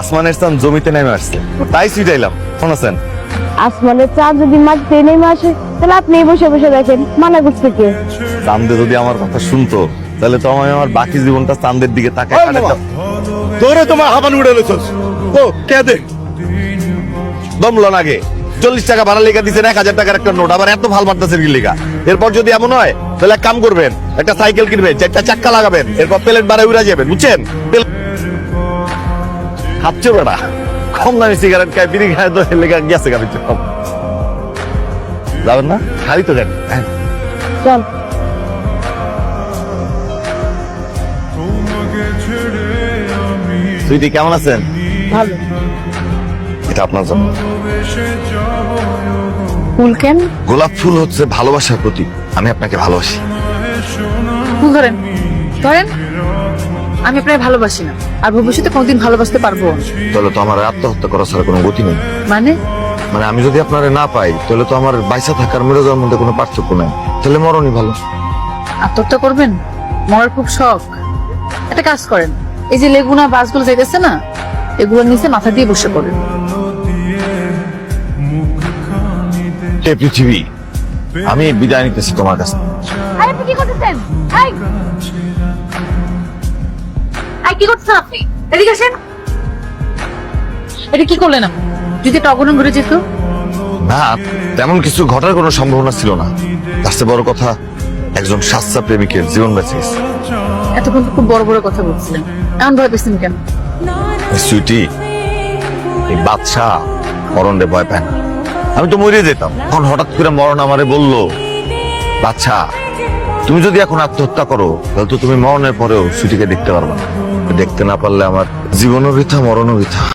আসমানের চান জমিতে নেমে আসছে। তাই সুইটাইলাম শোনাছেন আসমানের চাঁদ যদি মাটিতে নেমে আসে তাহলে আপনি বসে বসে দেখেন মানা করছে কে? চান্দে যদি আমার কথা শুনতো তাহলে তো আমি আমার বাকি জীবনটা চান্দের দিকে তাকায় কাটাতাম। তোরে তোমার হাবান উড়ে লেছস ও কে দে? দমলো না আগে। চল্লিশ টাকা ভাড়া লেখা দিচ্ছেন এক হাজার টাকার একটা নোট। আবার এত ভালো মারতেছেন কি লেখা এরপর যদি এমন হয় তাহলে এক কাম করবেন একটা সাইকেল কিনবেন চারটা চাক্কা লাগাবেন এরপর প্লেট বাড়ায় উড়া যাবেন বুঝছেন? খাচ্ছো বেড়া কম দামি সিগারেট খায় বিড়ি খায় তো লেখা গেছে গাবি কম। যাবেন না? খালি তো কেন হ্যাঁ। চল। সুইটি কেমন আছেন? ভালো। এটা আপনার জন্য। ফুল কেন? গোলাপ ফুল হচ্ছে ভালোবাসার প্রতীক। আমি আপনাকে ভালোবাসি। ফুল ধরেন। ধরেন। আমি আপনাকে ভালোবাসি না। আর ভবিষ্যতে কোনদিন ভালোবাসতে পারব না। তাহলে তো আমার আত্মহত্যা করা ছাড়া কোনো গতি নেই। মানে? মানে আমি যদি আপনারে না পাই তাহলে তো আমার বাইসা থাকার মরে যাওয়ার মধ্যে কোনো পার্থক্য নাই। তাহলে মরণই ভালো। আত্মহত্যা করবেন? মরার খুব শখ। একটা কাজ করেন। এই যে লেগুনা বাসগুলো যেতেছে না এগুলো নিচে মাথা দিয়ে বসে পড়েন। হে পৃথিবী আমি বিদায় নিতেছি তোমার কাছে। আরে আপনি কি করতেছেন? এই! কি করতেছেন আপনি এদিকে আসেন। এটা কি করলেন আপনি? যদি এটা অঘটন ঘটে যেত? না তেমন কিছু ঘটার কোনো সম্ভাবনা ছিল না। তার চেয়ে বড় কথা একজন সাচ্চা প্রেমিকের জীবন বেঁচে গেছে। এতক্ষণ তো খুব বড় বড় কথা বলছিলেন। এমন ভয় পেয়েছেন কেন? সুইটি এই মরণে ভয় পায় না। আমি তো মরে যেতাম। এখন হঠাৎ করে মরণ আমারে বলল বাচ্চা তুমি যদি এখন আত্মহত্যা করো তাহলে তো তুমি মরণের পরেও সুইটিকে দেখতে পারবে না। দেখতে না পারলে আমার জীবনও বৃথা মরণও বৃথা।